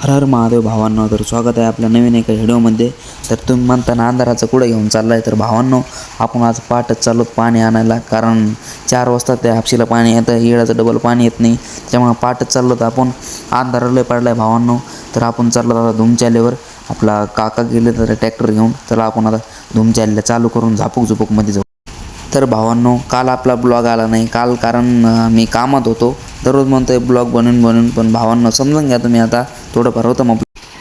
हर हर महादेव भावांनो तर स्वागत आहे आपल्या नवीन एका व्हिडिओमध्ये. तर तुम्ही म्हणताना अंधाराचं कुठं घेऊन चालला आहे तर भावांनो आपण आज पाठच चालू पाणी आणायला कारण चार वाजता त्या हापशीला पाणी येतं येळाचं डबल पाणी येत नाही. त्यामुळे पाठच चाललो तर आपण. अंधाराला पडला आहे भावांनो. तर आपण चाललो आता धुमचालेवर. आपला काका गेले तर ट्रॅक्टर घेऊन. तर आपण आता धुमचालीला चालू करून झापूक झुपूकमध्ये जाऊ. तर भावांनो काल आपला ब्लॉग आला नाही. काल कारण मी कामात होतो. दररोज म्हणतोय ब्लॉग बनवून बनवून पण भावांनो समजून घ्या तुम्ही आता. थोडंफार होतं मग.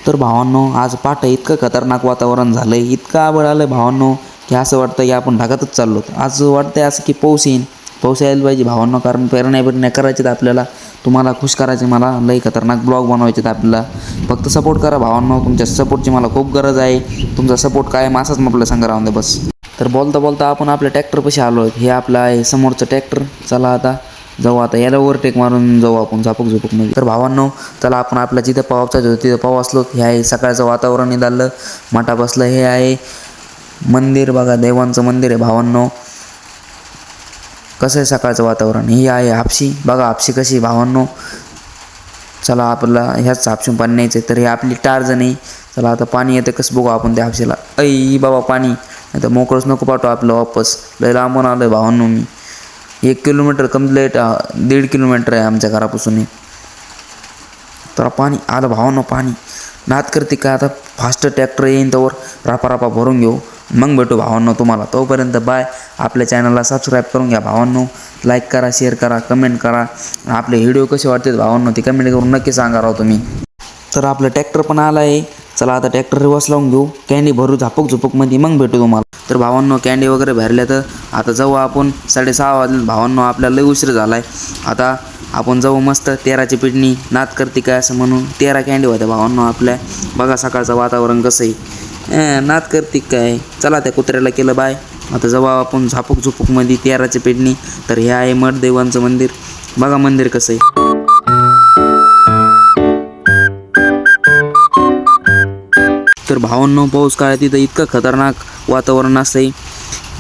तर भावांनो आज पाठ इतकं खतरनाक वातावरण झालं आहे इतकं आबळ आलं आहे भावांनो की असं वाटतं की आपण ढगातच चाललो. आज वाटतंय असं की पाऊस येईन. पाऊस यायला पाहिजे भावांनो कारण पेरण्या बिरण्या करायच्यात आपल्याला. तुम्हाला खुश करायचे मला लई खतरनाक ब्लॉग बनवायचे आहेत आपल्याला. फक्त सपोर्ट करा भावांनो तुमच्या सपोर्टची मला खूप गरज आहे. तुमचा सपोर्ट काय मासाच आपल्या सांगा राहून दे बस. तर बोलता बोलता आपण आपल्या ट्रॅक्टरपाशी आलो आहे हे आपलं आहे समोरचं ट्रॅक्टर. चला आता. जाऊ आता याला ओव्हरटेक मारून जाऊ आपण झापूक नाही तर भावांनो चला आपण आपल्या जिथं पावाचा होतो तिथं पाव असलो हे आहे सकाळचं वातावरण निघालं माटा बसलं हे आहे मंदिर बघा देवांचं मंदिर आहे भावांनो. कसं आहे सकाळचं वातावरण? ही आहे हापशी. बघा हापशी कशी भावांनो. चला आपला ह्याच हापशून पाणी न्यायचं तर हे आपली टारजण आहे. चला आता पाणी येतं कसं बघू आपण त्या हापशीला. ऐ बाबा पाणी. नाही तर मोकळंच नको पाठवू आपलं वापस. लय लांबून आलो आहे भावांनो मी. एक किलोमीटर कंप्लीट दीड किलोमीटर आहे आमच्या घरापासून तर पाणी आलं भावानं पाणी. नात करते का आता? फास्ट ट्रॅक्टर येईन त्यावर रापा रापा भरून घेऊ. मग भेटू भावांनो तुम्हाला. तोपर्यंत बाय आपल्या चॅनलला सबस्क्राईब करून घ्या भावांनो. लाईक करा शेअर करा कमेंट करा. आपले व्हिडिओ कसे वाटतात भावांनो ते कमेंट करून नक्की सांगा राव तुम्ही. तर आपलं ट्रॅक्टर पण आलं आहे चला आता ट्रॅक्टर रिवर्स लावून घेऊ. कॅनी भरू झापूक झुपूकमध्ये मग भेटू तुम्हाला. तर भावांनो कॅन्डी वगैरे भरल्या तर आता जाऊ आपण. साडेसहा वाजले. भावांनो आपल्याला लई उशीर झाला आहे आता आपण जाऊ मस्त तेराची पिटणी. नात करते काय असं म्हणून. तेरा कॅन्डी होत्या भावांनो आपल्या. बघा सकाळचं वातावरण कसं आहे. नात करते काय? चला त्या कुत्र्याला केलं बाय. आता जाऊ आपण झापूक झुपूकमध्ये तेराची पेटणी. तर हे आहे मठदेवांचं मंदिर. बघा मंदिर कसं आहे. तर भावांनो पाऊस काळात तिथं इतकं खतरनाक वातावरण असतंय.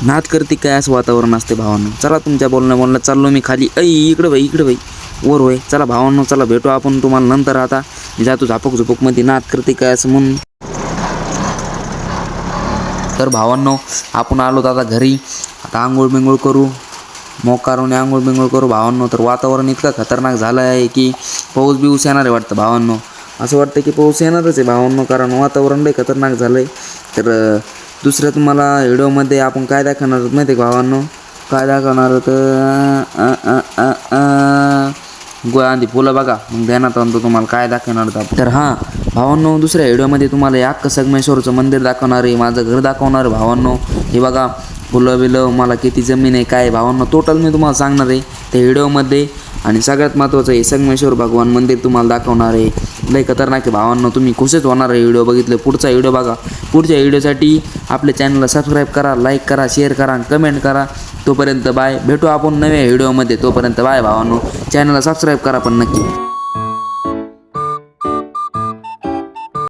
नाद करते काय असं वातावरण असते भावांनो. चला तुमच्या बोलण्या बोलणं चाललो मी खाली. ऐ इकडं भाई इकडं भाई वर होय. चला भावांनो चला भेटू आपण तुम्हाला नंतर आता. मी जातो झापूक झुपूकमध्ये. नाद करते काय असं म्हणून. तर भावांनो आपण आलो आता घरी. आता आंघोळ बिंघोळ करू. मोकारून आंघोळ बिंघोळ करू भावांनो. तर वातावरण इतकं खतरनाक झालं आहे की पाऊस बिऊस येणार आहे वाटतं भावांनो. असं वाटतं की पाऊस येणारच आहे भावांनो कारण वातावरण लय खतरनाक झालं आहे तर दुसरं तुम्हाला व्हिडिओमध्ये आपण काय दाखवणार आहोत माहिती आहे भावांनो? काय दाखवणार होतं गोळ्याआधी फुलं बघा. मग ध्यानात आणतो तुम्हाला काय दाखवणार होतं तर हां भावांनो दुसऱ्या व्हिडिओमध्ये तुम्हाला या अख्खं संगमेश्वरचं मंदिर दाखवणार आहे. माझं घर दाखवणार आहे भावांनो. हे बघा फुलं बिलं मला किती जमीन आहे काय भावांनो. टोटल मी तुम्हाला सांगणार आहे. त्या व्हिडिओमध्ये आणि सगळ्यात महत्त्वाचं आहे संगमेश्वर भगवान मंदिर तुम्हाला दाखवणार आहे. लय खतरनाक आहे भावांनो तुम्ही खुशच होणार आहे व्हिडिओ बघितले. पुढचा व्हिडिओ बघा. पुढच्या व्हिडिओसाठी आपल्या चॅनलला सबस्क्राईब करा लाईक करा शेअर करा कमेंट करा. तोपर्यंत बाय भेटू आपण नव्या व्हिडिओमध्ये. तोपर्यंत बाय भावांनो. चॅनलला सबस्क्राईब करा पण नक्की.